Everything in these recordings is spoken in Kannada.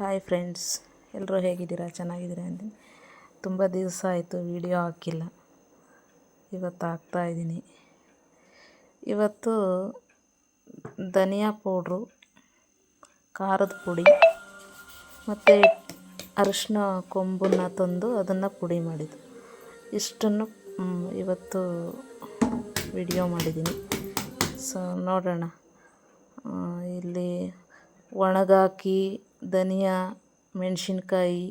ಹಾಯ್ ಫ್ರೆಂಡ್ಸ್ ಎಲ್ಲರೂ ಹೇಗಿದ್ದೀರಾ? ಚೆನ್ನಾಗಿದ್ದೀರಾ ಅಂತ. ತುಂಬ ದಿವಸ ಆಯಿತು ವಿಡಿಯೋ ಹಾಕಿಲ್ಲ. ಇವತ್ತು ಹಾಕ್ತಾ ಇದ್ದೀನಿ. ಇವತ್ತು ಧನಿಯಾ ಪೌಡ್ರು, ಖಾರದ ಪುಡಿ ಮತ್ತು ಅರಿಶಿನ ಕೊಂಬನ್ನು ತಂದು ಅದನ್ನು ಪುಡಿ ಮಾಡಿದ್ದು. ಇಷ್ಟನ್ನು ಇವತ್ತು ವಿಡಿಯೋ ಮಾಡಿದ್ದೀನಿ. ಸೊ ನೋಡೋಣ. ಇಲ್ಲಿ ಒಣಗಾಕಿ ಧನಿಯಾ, ಮೆಣಸಿನ್ಕಾಯಿ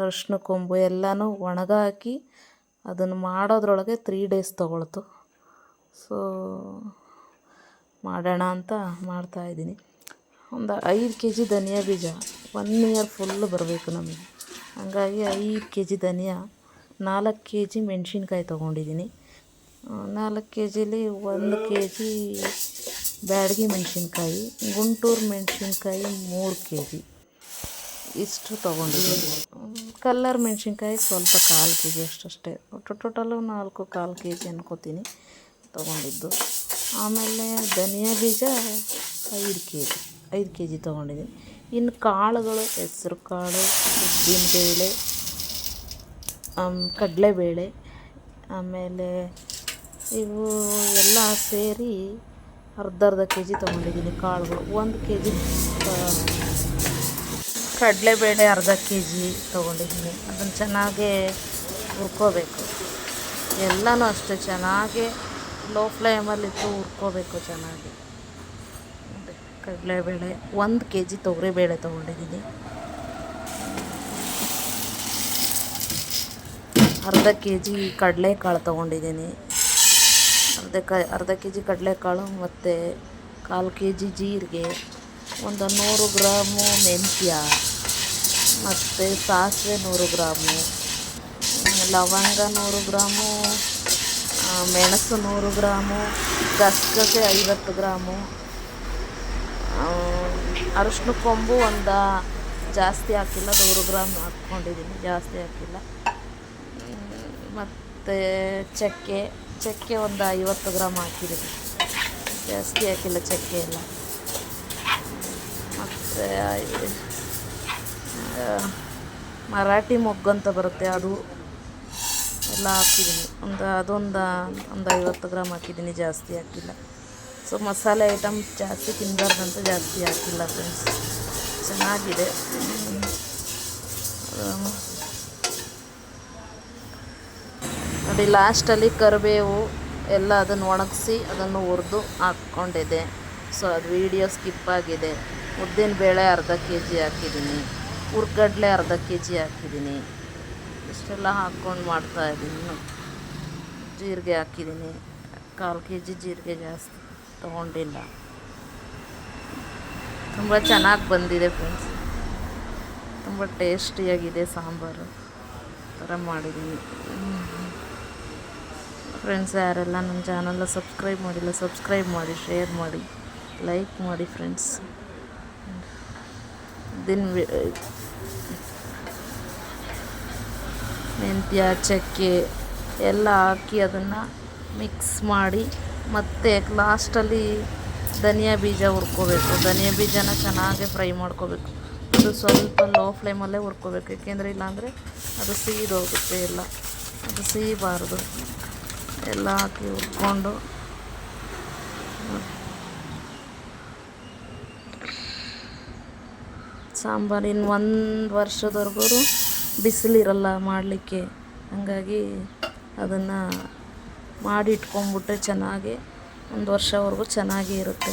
ಅರಿಶಿನ ಕೊಂಬು ಎಲ್ಲನೂ ಒಣಗಾಕಿ ಅದನ್ನು ಮಾಡೋದ್ರೊಳಗೆ ತ್ರೀ ಡೇಸ್ ತೊಗೊಳ್ತು. ಸೊ ಮಾಡೋಣ ಅಂತ ಮಾಡ್ತಾಯಿದ್ದೀನಿ ಒಂದು ಐದು ಕೆ ಜಿ ಧನಿಯಾ ಬೀಜ ಒನ್ ಇಯರ್ ಫುಲ್ಲು ಬರಬೇಕು ನಮಗೆ. ಹಾಗಾಗಿ ಐದು ಕೆ ಜಿ ಧನಿಯಾ, ನಾಲ್ಕು ಕೆ ಜಿ ಮೆಣಸಿನ್ಕಾಯಿ ತೊಗೊಂಡಿದ್ದೀನಿ. ನಾಲ್ಕು ಕೆ ಜಿಲಿ ಒಂದು ಕೆ ಜಿ ಬ್ಯಾಡಗಿ ಮೆಣಸಿನ್ಕಾಯಿ, ಗುಂಟೂರು ಮೆಣಸಿನ್ಕಾಯಿ ಮೂರು ಕೆ ಜಿ ಇಷ್ಟು ತೊಗೊಂಡಿದ್ದೀನಿ. ಕಲ್ಲರ್ ಮೆಣಸಿನ್ಕಾಯಿ ಸ್ವಲ್ಪ ಕಾಲು ಕೆ ಜಿ ಅಷ್ಟಷ್ಟೇ. ಒಟ್ಟು ಟೋಟಲು ನಾಲ್ಕು ಕಾಲು ಕೆ ಜಿ ಅನ್ಕೋತೀನಿ ತೊಗೊಂಡಿದ್ದು. ಆಮೇಲೆ ಧನಿಯಾ ಬೀಜ ಐದು ಕೆ ಜಿ ಐದು ಕೆ ಜಿ ತೊಗೊಂಡಿದ್ದೀನಿ. ಇನ್ನು ಕಾಳುಗಳು, ಹೆಸ್ರು ಕಾಳು ಉದ್ದಿನ ಉದ್ದಿನಬೇಳೆ ಕಡಲೆಬೇಳೆ, ಆಮೇಲೆ ಇವು ಎಲ್ಲ ಸೇರಿ ಅರ್ಧ ಅರ್ಧ ಕೆ ಜಿ ತೊಗೊಂಡಿದ್ದೀನಿ ಕಾಳುಗಳು. ಒಂದು ಕೆ ಜಿ ಕಡಲೆಬೇಳೆ ಅರ್ಧ ಕೆ ಜಿ ತೊಗೊಂಡಿದ್ದೀನಿ. ಅದನ್ನು ಚೆನ್ನಾಗಿ ಹುರ್ಕೋಬೇಕು. ಎಲ್ಲನೂ ಅಷ್ಟೇ, ಚೆನ್ನಾಗಿ ಲೋ ಫ್ಲೇಮಲ್ಲಿಟ್ಟು ಹುರ್ಕೋಬೇಕು ಚೆನ್ನಾಗಿ. ಕಡಲೆಬೇಳೆ, ಒಂದು ಕೆ ಜಿ ತೊಗರಿಬೇಳೆ ತೊಗೊಂಡಿದ್ದೀನಿ. ಅರ್ಧ ಕೆ ಜಿ ಕಡಲೆಕಾಳು ತೊಗೊಂಡಿದ್ದೀನಿ. ಅರ್ಧ ಕ, ಅರ್ಧ ಕೆ ಜಿ ಕಡಲೆಕಾಳು ಮತ್ತು ಕಾಲು ಕೆ ಜಿ ಜೀರಿಗೆ, ಒಂದು ನೂರು ಗ್ರಾಮು ಮೆಂತ್ಯ, ಮತ್ತು ಸಾಸಿವೆ ನೂರು ಗ್ರಾಮು, ಲವಂಗ ನೂರು ಗ್ರಾಮು ಮೆಣಸು ನೂರು ಗ್ರಾಮು, ಗಸಗಸೆ ಐವತ್ತು ಗ್ರಾಮು ಅರಿಶಿನ ಕೊಂಬು ಒಂದು ಜಾಸ್ತಿ ಹಾಕಿಲ್ಲ, ನೂರು ಗ್ರಾಮ್ ಹಾಕ್ಕೊಂಡಿದ್ದೀನಿ ಜಾಸ್ತಿ ಹಾಕಿಲ್ಲ. ಮತ್ತು ಚಕ್ಕೆ. ಚಕ್ಕೆ ಒಂದು ಐವತ್ತು ಗ್ರಾಮ್ ಹಾಕಿದ್ದೀನಿ ಜಾಸ್ತಿ ಹಾಕಿಲ್ಲ ಚಕ್ಕೆ ಎಲ್ಲ. ಮತ್ತು ಮರಾಠಿ ಮೊಗ್ಗು ಅಂತ ಬರುತ್ತೆ ಅದು. ಎಲ್ಲ ಹಾಕಿದ್ದೀನಿ. ಒಂದು, ಅದೊಂದು, ಒಂದು ಐವತ್ತು ಗ್ರಾಮ್ ಹಾಕಿದ್ದೀನಿ, ಜಾಸ್ತಿ ಹಾಕಿಲ್ಲ. ಸೊ ಮಸಾಲೆ ಐಟಮ್ ಜಾಸ್ತಿ ತಿನ್ನಬಾರ್ದಂತ ಜಾಸ್ತಿ ಹಾಕಿಲ್ಲ ಫ್ರೆಂಡ್ಸ್ ಚೆನ್ನಾಗಿದೆ. ನೋಡಿ ಲಾಸ್ಟಲ್ಲಿ ಕರಿಬೇವು ಎಲ್ಲ ಅದನ್ನು ಒಣಗಿಸಿ ಅದನ್ನು ಹುರಿದು ಹಾಕ್ಕೊಂಡಿದ್ದೆ. ಸೊ ಅದು ವೀಡಿಯೋ ಸ್ಕಿಪ್ ಆಗಿದೆ. ಉದ್ದಿನ ಬೇಳೆ ಅರ್ಧ ಕೆ ಜಿ ಹಾಕಿದ್ದೀನಿ. ಹುರ್ಗಡ್ಲೆ ಅರ್ಧ ಕೆ ಜಿ ಹಾಕಿದ್ದೀನಿ. ಇಷ್ಟೆಲ್ಲ ಹಾಕ್ಕೊಂಡು ಮಾಡ್ತಾಯಿದ್ದೀನಿ ಜೀರಿಗೆ ಹಾಕಿದ್ದೀನಿ. ಕಾಲು ಕೆ ಜಿ ಜೀರಿಗೆ ಜಾಸ್ತಿ ತೊಗೊಂಡಿಲ್ಲ. ತುಂಬ ಚೆನ್ನಾಗಿ ಬಂದಿದೆ ಫ್ರೆಂಡ್ಸ್ ತುಂಬ ಟೇಸ್ಟಿಯಾಗಿದೆ ಸಾಂಬಾರು. ಥರ ಮಾಡಿದ್ದೀನಿ. ಫ್ರೆಂಡ್ಸ್ ಯಾರೆಲ್ಲ ನನ್ನ ಚಾನಲ್ನ ಸಬ್ಸ್ಕ್ರೈಬ್ ಮಾಡಿಲ್ಲ ಸಬ್ಸ್ಕ್ರೈಬ್ ಮಾಡಿ ಶೇರ್ ಮಾಡಿ ಲೈಕ್ ಮಾಡಿ ಫ್ರೆಂಡ್ಸ್ ದಿನ ಮೆಂತ್ಯ, ಚಕ್ಕೆ ಎಲ್ಲ ಹಾಕಿ ಅದನ್ನು ಮಿಕ್ಸ್ ಮಾಡಿ, ಮತ್ತು ಲಾಸ್ಟಲ್ಲಿ ಧನಿಯಾ ಬೀಜ ಹುರ್ಕೋಬೇಕು. ಧನಿಯಾ ಬೀಜನ ಚೆನ್ನಾಗೆ ಫ್ರೈ ಮಾಡ್ಕೋಬೇಕು. ಅದು ಸ್ವಲ್ಪ ಲೋ ಫ್ಲೇಮಲ್ಲೇ ಹುರ್ಕೋಬೇಕು. ಏಕೆಂದರೆ ಇಲ್ಲಾಂದರೆ ಅದು ಸೀದೋಗುತ್ತೆ ಎಲ್ಲ. ಅದು ಸೀಬಾರ್ದು. ಎಲ್ಲ ಹಾಕಿ ಉಟ್ಕೊಂಡು ಸಾಂಬಾರು ಇನ್ನು ಒಂದು ವರ್ಷದವರೆಗೂ ಬಿಸಿಲಿರಲ್ಲ ಮಾಡಲಿಕ್ಕೆ. ಹಾಗಾಗಿ ಅದನ್ನು ಮಾಡಿ ಇಟ್ಕೊಂಡ್ಬಿಟ್ರೆ ಚೆನ್ನಾಗಿ ಒಂದು ವರ್ಷವರೆಗೂ ಚೆನ್ನಾಗಿ ಇರುತ್ತೆ.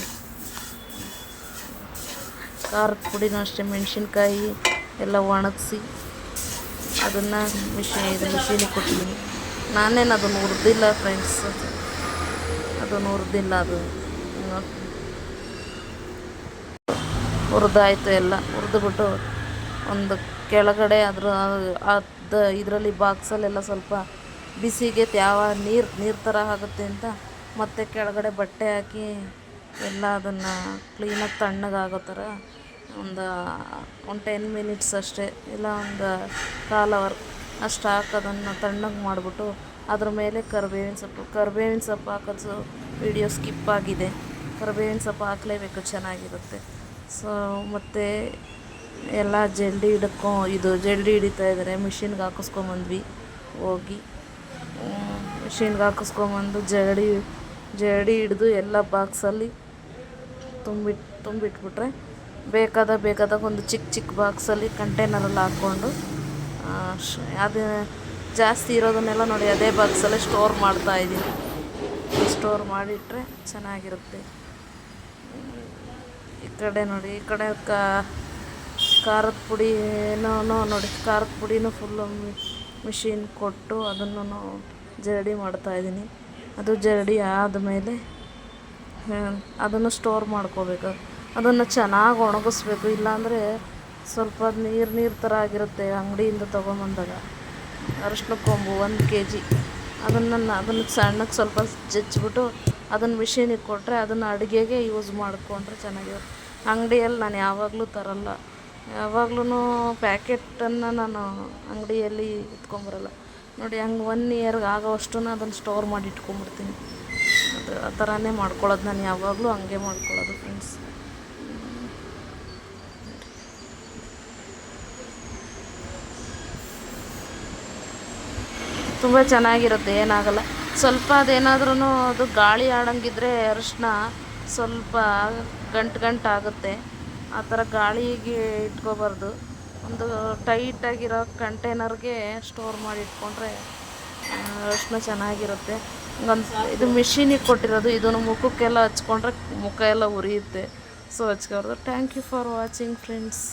ಖಾರದ ಪುಡಿನೂ ಅಷ್ಟೇ, ಮೆಣಸಿನ್ಕಾಯಿ ಎಲ್ಲ ಒಣಗಿಸಿ ಅದನ್ನು ಮಿಷಿನ್ ಇದು ಮಿಷಿನಿಗೆ ಕೊಟ್ಟಿದ್ದೀನಿ ನಾನೇನು ಅದನ್ನು ಹುರಿದಿಲ್ಲ ಫ್ರೆಂಡ್ಸ್ ಅದನ್ನು ಹುರಿದಿಲ್ಲ ಅದು. ಹುರಿದಾಯ್ತು ಎಲ್ಲ. ಹುರಿದ್ಬಿಟ್ಟು ಒಂದು ಕೆಳಗಡೆ ಅದ್ರ, ಅದು ಇದರಲ್ಲಿ ಬಾಕ್ಸಲ್ಲೆಲ್ಲ ಸ್ವಲ್ಪ ಬಿಸಿಗೆ ತ್ಯಾವ ನೀರು ನೀರು ಥರ ಆಗುತ್ತೆ ಅಂತ ಮತ್ತೆ ಕೆಳಗಡೆ ಬಟ್ಟೆ ಹಾಕಿ ಎಲ್ಲ ಅದನ್ನು ಕ್ಲೀನಾಗಿ ತಣ್ಣಗಾಗೋ ಥರ ಒಂದು ಒಂದು ಟೆನ್ ಮಿನಿಟ್ಸ್ ಅಷ್ಟೇ. ಇಲ್ಲ, ಒಂದು ಕಾಲ್ ಅವರ್ ಅಷ್ಟು ಹಾಕೋದನ್ನು ತಣ್ಣಗೆ ಮಾಡಿಬಿಟ್ಟು ಅದ್ರ ಮೇಲೆ ಕರ್ಬೇವಿನ ಸೊಪ್ಪು ಕರ್ಬೇವಿನ ಸೊಪ್ಪು ಹಾಕೋದು ವಿಡಿಯೋ ಸ್ಕಿಪ್ ಆಗಿದೆ. ಕರಿಬೇವಿನ ಸೊಪ್ಪು ಹಾಕಲೇಬೇಕು, ಚೆನ್ನಾಗಿರುತ್ತೆ. ಸೊ ಮತ್ತು ಎಲ್ಲ ಜಲ್ದಿ ಹಿಡ್ಕೊ, ಇದು ಜಲ್ಡಿ ಹಿಡಿತಾ ಇದ್ದಾರೆ ಮಿಷಿನ್ಗೆ ಹಾಕಿಸ್ಕೊಂಬಂದ್ವಿ. ಹೋಗಿ ಮಿಷಿನ್ಗೆ ಹಾಕಿಸ್ಕೊಂಬಂದು ಜಡಿ ಜಡಿ ಹಿಡಿದು ಎಲ್ಲ ಬಾಕ್ಸಲ್ಲಿ ತುಂಬಿಟ್ಟು ತುಂಬಿಟ್ಬಿಟ್ರೆ ಬೇಕಾದ ಬೇಕಾದಾಗ ಒಂದು ಚಿಕ್ಕ ಚಿಕ್ಕ ಬಾಕ್ಸಲ್ಲಿ ಕಂಟೈನರಲ್ಲಿ ಹಾಕ್ಕೊಂಡು ಅದು ಜಾಸ್ತಿ ಇರೋದನ್ನೆಲ್ಲ ನೋಡಿ ಅದೇ ಬಾಕ್ಸಲ್ಲೇ ಸ್ಟೋರ್ ಮಾಡ್ತಾ ಇದ್ದೀನಿ. ಸ್ಟೋರ್ ಮಾಡಿಟ್ರೆ ಚೆನ್ನಾಗಿರುತ್ತೆ. ಈ ಕಡೆ ನೋಡಿ, ಈ ಕಡೆ ಖಾರದ ಪುಡಿನೂ ನೋಡಿ, ಖಾರದ ಪುಡಿನೂ ಫುಲ್ಲು ಮಿಷಿನ್ ಕೊಟ್ಟು ಅದನ್ನು ಜರಡಿ ಮಾಡ್ತಾಯಿದ್ದೀನಿ ಅದು ಜರಡಿ ಆದಮೇಲೆ ಅದನ್ನು ಸ್ಟೋರ್ ಮಾಡ್ಕೋಬೇಕು. ಅದನ್ನು ಚೆನ್ನಾಗಿ ಒಣಗಿಸ್ಬೇಕು. ಇಲ್ಲಾಂದರೆ ಸ್ವಲ್ಪ ನೀರು ನೀರು ಥರ ಆಗಿರುತ್ತೆ ಅಂಗಡಿಯಿಂದ ತೊಗೊಂಬಂದಾಗ. ಅರಶಿನ ಕೊಂಬು ಒಂದು ಕೆ ಜಿ ಅದನ್ನು ಅದನ್ನು ಸಣ್ಣಕ್ಕೆ ಸ್ವಲ್ಪ ಜಜ್ಜಿಬಿಟ್ಟು ಅದನ್ನು ಮಿಷಿನಿಗೆ ಕೊಟ್ಟರೆ ಅದನ್ನು ಅಡುಗೆಗೆ ಯೂಸ್ ಮಾಡಿಕೊಂಡ್ರೆ ಚೆನ್ನಾಗಿರುತ್ತೆ. ಅಂಗಡಿಯಲ್ಲಿ ನಾನು ಯಾವಾಗಲೂ ತರಲ್ಲ. ಯಾವಾಗ್ಲೂ ಪ್ಯಾಕೆಟನ್ನು ನಾನು ಅಂಗಡಿಯಲ್ಲಿ ಎತ್ಕೊಂಬರಲ್ಲ ನೋಡಿ ಹಂಗೆ ಒನ್ ಇಯರ್ಗೆ ಆಗೋವಷ್ಟನ್ನು ಅದನ್ನು ಸ್ಟೋರ್ ಮಾಡಿ ಇಟ್ಕೊಂಬಿಡ್ತೀನಿ ಅದು ಆ ಥರನೇ ಮಾಡ್ಕೊಳ್ಳೋದು ನಾನು ಯಾವಾಗಲೂ ಹಂಗೆ ಮಾಡ್ಕೊಳ್ಳೋದು ಫ್ರೆಂಡ್ಸ್ ತುಂಬ ಚೆನ್ನಾಗಿರುತ್ತೆ, ಏನಾಗಲ್ಲ. ಸ್ವಲ್ಪ ಅದೇನಾದ್ರೂ ಅದು ಗಾಳಿ ಆಡಂಗಿದ್ರೆ ಅರಿಶಿನ ಸ್ವಲ್ಪ ಗಂಟು ಗಂಟು ಆಗುತ್ತೆ. ಆ ಥರ ಗಾಳಿಗೆ ಇಟ್ಕೋಬಾರ್ದು. ಒಂದು ಟೈಟಾಗಿರೋ ಕಂಟೈನರ್ಗೆ ಸ್ಟೋರ್ ಮಾಡಿ ಇಟ್ಕೊಂಡ್ರೆ ಅರಿಶಿನ ಚೆನ್ನಾಗಿರುತ್ತೆ. ಒಂದು ಇದು ಮಿಷಿನಿಗೆ ಕೊಟ್ಟಿರೋದು, ಇದನ್ನು ಮುಖಕ್ಕೆಲ್ಲ ಹಚ್ಕೊಂಡ್ರೆ ಮುಖ ಎಲ್ಲ ಉರಿಯುತ್ತೆ. So ಹಚ್ಕೊಬಾರ್ದು thank you for watching friends